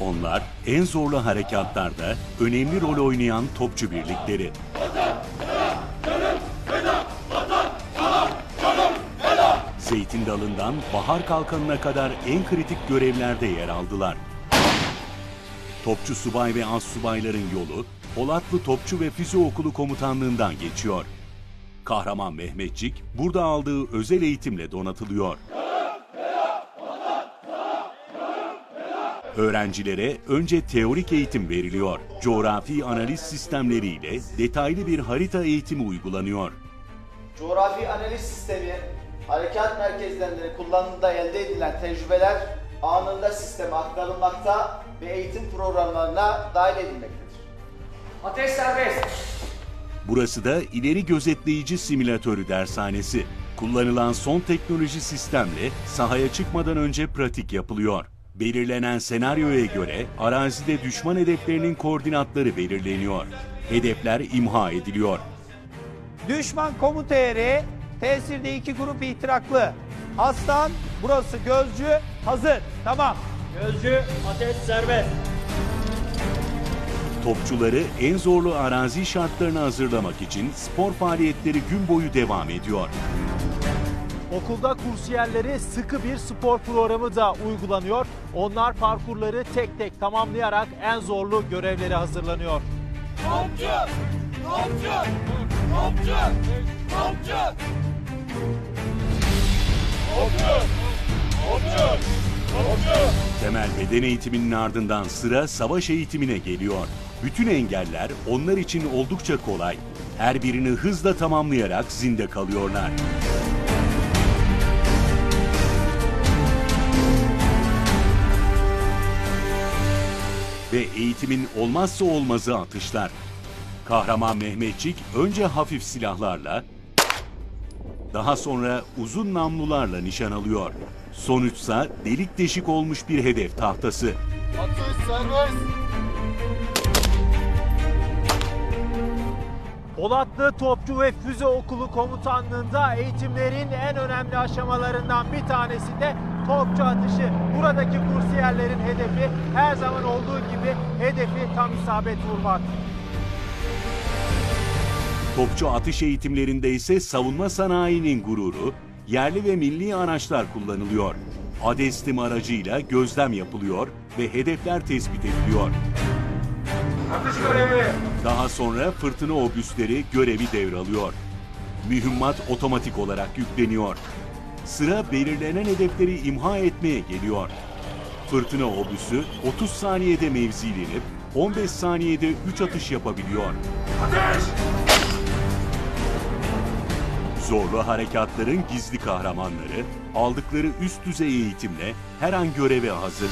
Bunlar en zorlu harekatlarda önemli rol oynayan topçu birlikleri. Zeytin Dalı'ndan Bahar Kalkanı'na kadar en kritik görevlerde yer aldılar. Topçu subay ve az subayların yolu Polatlı Topçu ve Füze Okulu Komutanlığından geçiyor. Kahraman Mehmetçik burada aldığı özel eğitimle donatılıyor. Öğrencilere önce teorik eğitim veriliyor. Coğrafi analiz sistemleriyle detaylı bir harita eğitimi uygulanıyor. Coğrafi analiz sistemi, harekat merkezlerinde kullanımda elde edilen tecrübeler anında sisteme aktarılmakta ve eğitim programlarına dahil edilmektedir. Ateş serbest. Burası da ileri gözetleyici simülatörü dershanesi. Kullanılan son teknoloji sistemle sahaya çıkmadan önce pratik yapılıyor. Belirlenen senaryoya göre arazide düşman hedeflerinin koordinatları belirleniyor. Hedefler imha ediliyor. Düşman komuta eri, tesirde iki grup ihtiraklı. Aslan, burası gözcü, hazır. Tamam. Gözcü ateş serbest. Topçuları en zorlu arazi şartlarına hazırlamak için spor faaliyetleri gün boyu devam ediyor. Okulda kursiyerleri sıkı bir spor programı da uygulanıyor. Onlar parkurları tek tek tamamlayarak en zorlu görevlere hazırlanıyor. Temel beden eğitiminin ardından sıra savaş eğitimine geliyor. Bütün engeller onlar için oldukça kolay. Her birini hızla tamamlayarak zinde kalıyorlar. Ve eğitimin olmazsa olmazı atışlar. Kahraman Mehmetçik önce hafif silahlarla, daha sonra uzun namlularla nişan alıyor. Sonuçsa delik deşik olmuş bir hedef tahtası. Polatlı Topçu ve Füze Okulu Komutanlığı'nda eğitimlerin en önemli aşamalarından bir tanesi de topçu atışı. Buradaki kursiyerlerin hedefi her zaman olduğu gibi hedefi tam isabet vurmak. Topçu atış eğitimlerinde ise savunma sanayinin gururu, yerli ve milli araçlar kullanılıyor. Adestim aracıyla gözlem yapılıyor ve hedefler tespit ediliyor. Daha sonra fırtına obüsleri görevi devralıyor. Mühimmat otomatik olarak yükleniyor. Sıra belirlenen hedefleri imha etmeye geliyor. Fırtına obüsü 30 saniyede mevzilenip 15 saniyede 3 atış yapabiliyor. Zorlu harekatların gizli kahramanları aldıkları üst düzey eğitimle her an göreve hazır.